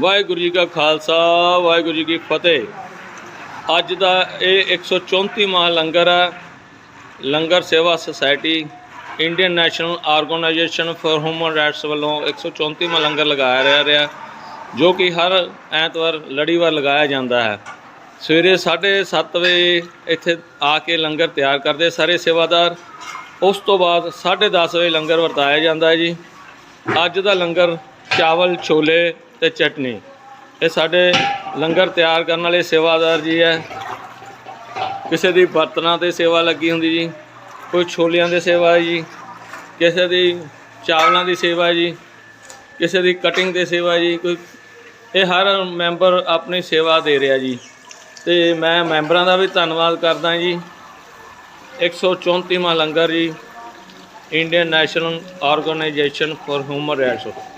ਵਾਹਿਗੁਰੂ ਜੀ ਕਾ ਖਾਲਸਾ, ਵਾਹਿਗੁਰੂ ਜੀ ਕੀ ਫਤਿਹ। ਅੱਜ ਦਾ ਇਹ 134ਵਾਂ ਲੰਗਰ ਹੈ, ਲੰਗਰ ਸੇਵਾ society, Indian National Organisation for Human Rights ਵੱਲੋਂ 134ਵਾਂ ਲੰਗਰ ਲਗਾਇਆ ਰਿਹਾ ਰਿਹਾ, ਜੋ ਕਿ ਹਰ ਐਤਵਾਰ, ਲੜੀਵਾਰ ਲਗਾਇਆ ਜਾਂਦਾ ਹੈ। ਸਵੇਰੇ 7:30 ਵਜੇ ਇੱਥੇ ਆ ਕੇ ਲੰਗਰ ਤਿਆਰ ਕਰਦੇ ਸਾਰੇ ਸੇਵਾਦਾਰ। ਉਸ ਤੋਂ ਬਾਅਦ 10:30 ਵਜੇ ਲੰਗਰ ਵਰਤਾਇਆ ਜਾਂਦਾ ਹੈ ਜੀ। ਅੱਜ ਦਾ ਲੰਗਰ ਚਾਵਲ, ਛੋਲੇ ਤੇ ਚਟਨੀ। ਇਹ ਸਾਡੇ ਲੰਗਰ ਤਿਆਰ ਕਰਨ ਵਾਲੇ ਸੇਵਾਦਾਰ ਜੀ ਹੈ। ਕਿਸੇ ਦੀ ਬਰਤਨਾਂ ਤੇ ਸੇਵਾ ਲੱਗੀ ਹੁੰਦੀ ਜੀ। ਕੋਈ ਛੋਲਿਆਂ ਦੀ ਸੇਵਾ ਹੈ ਜੀ। ਕਿਸੇ ਦੀ ਚਾਵਲਾਂ ਦੀ ਸੇਵਾ ਹੈ ਜੀ। ਕਿਸੇ ਦੀ ਕਟਿੰਗ ਦੀ ਸੇਵਾ ਹੈ ਜੀ। ਕੋਈ ਇਹ ਹਰ ਮੈਂਬਰ ਆਪਣੀ ਸੇਵਾ ਦੇ ਰਿਹਾ ਜੀ। ਤੇ ਮੈਂ ਮੈਂਬਰਾਂ ਦਾ ਵੀ ਧੰਨਵਾਦ ਕਰਦਾ ਜੀ। 134ਵਾਂ ਲੰਗਰ ਜੀ। Indian National Organisation for Human Rights.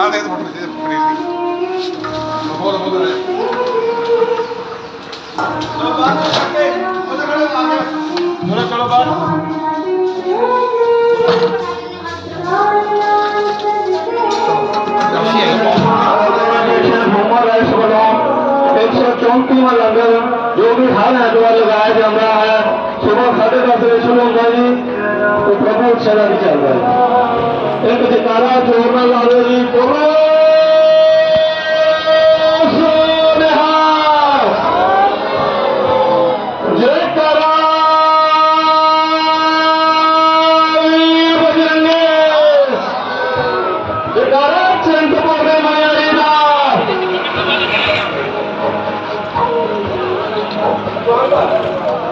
ਆ ਦੇਖ ਫੋਟੋ ਦੇ ਪਨੀਰ ਦੀ ਹੋਰ ਹੋਰ ਲੈ ਚਲੋ ਬਾਹਰ ਚੱਕੇ ਉਹਦੇ ਕੋਲ ਆ ਗਿਆ। ਚਲੋ ਚਲੋ ਬਾਹਰ ਹਿਊਮਨ ਰਾਈਟਸ ਵੱਲੋਂ 134ਵਾਂ ਲੰਗਰ ਜੋ ਕਿ ਹਰ ਐਤਵਾਰ ਲਗਾਇਆ ਜਾਂਦਾ ਹੈ। ਸਵੇਰ 10:30 ਵਜੇ तो कमल शरण चल रहा है एक चईंदतारा जी बोलो Thank you.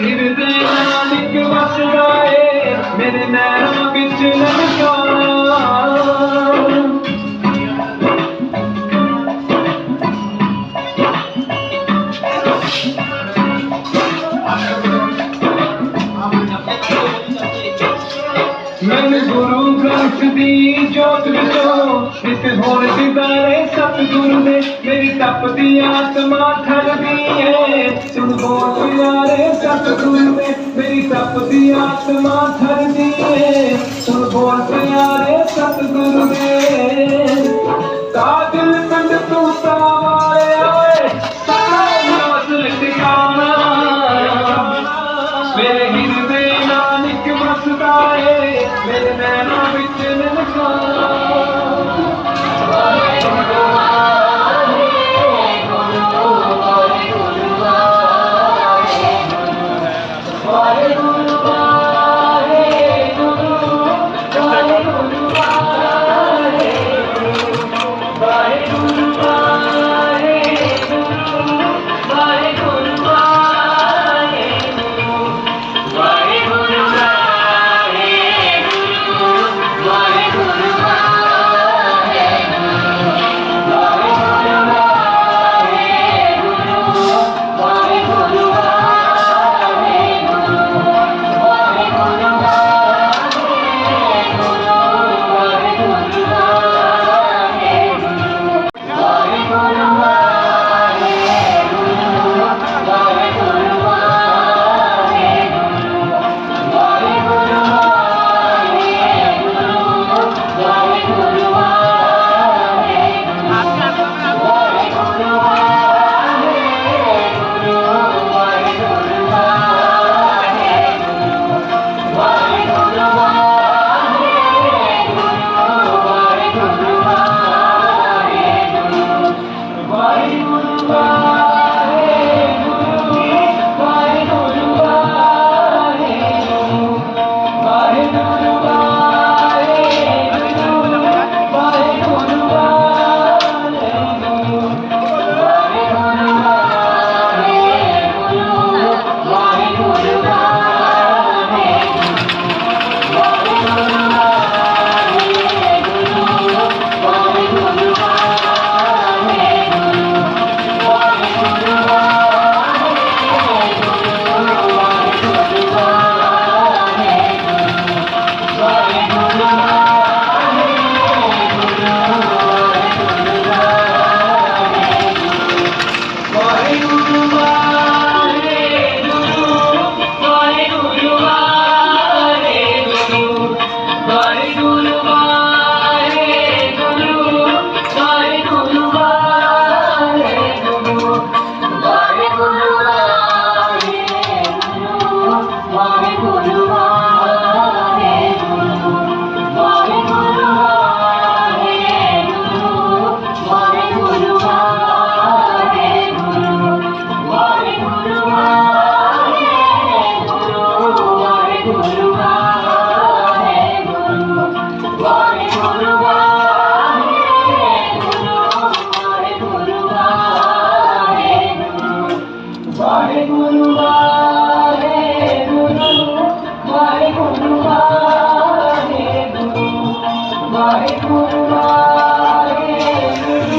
गिरदे नानक बसदा है मेरे नैना बिच लमका ਮੇਰੀ ਤਪਦੀ ਆਤਮਾ ਥਰਦੀ ਹੈ ਸੁਣ ਬੋਲ ਯਾਰੇ ਸਤਿਗੁਰੂ ਨੇ ਮੇਰੀ ਤਪਦੀ ਆਤਮਾ ਥਰਦੀ ਹੈ ਸੁਣ ਬੋਲ ਯਾਰੇ ਸਤਿਗੁਰੂ ਨੇ ਕਾਦਿਲ Bye.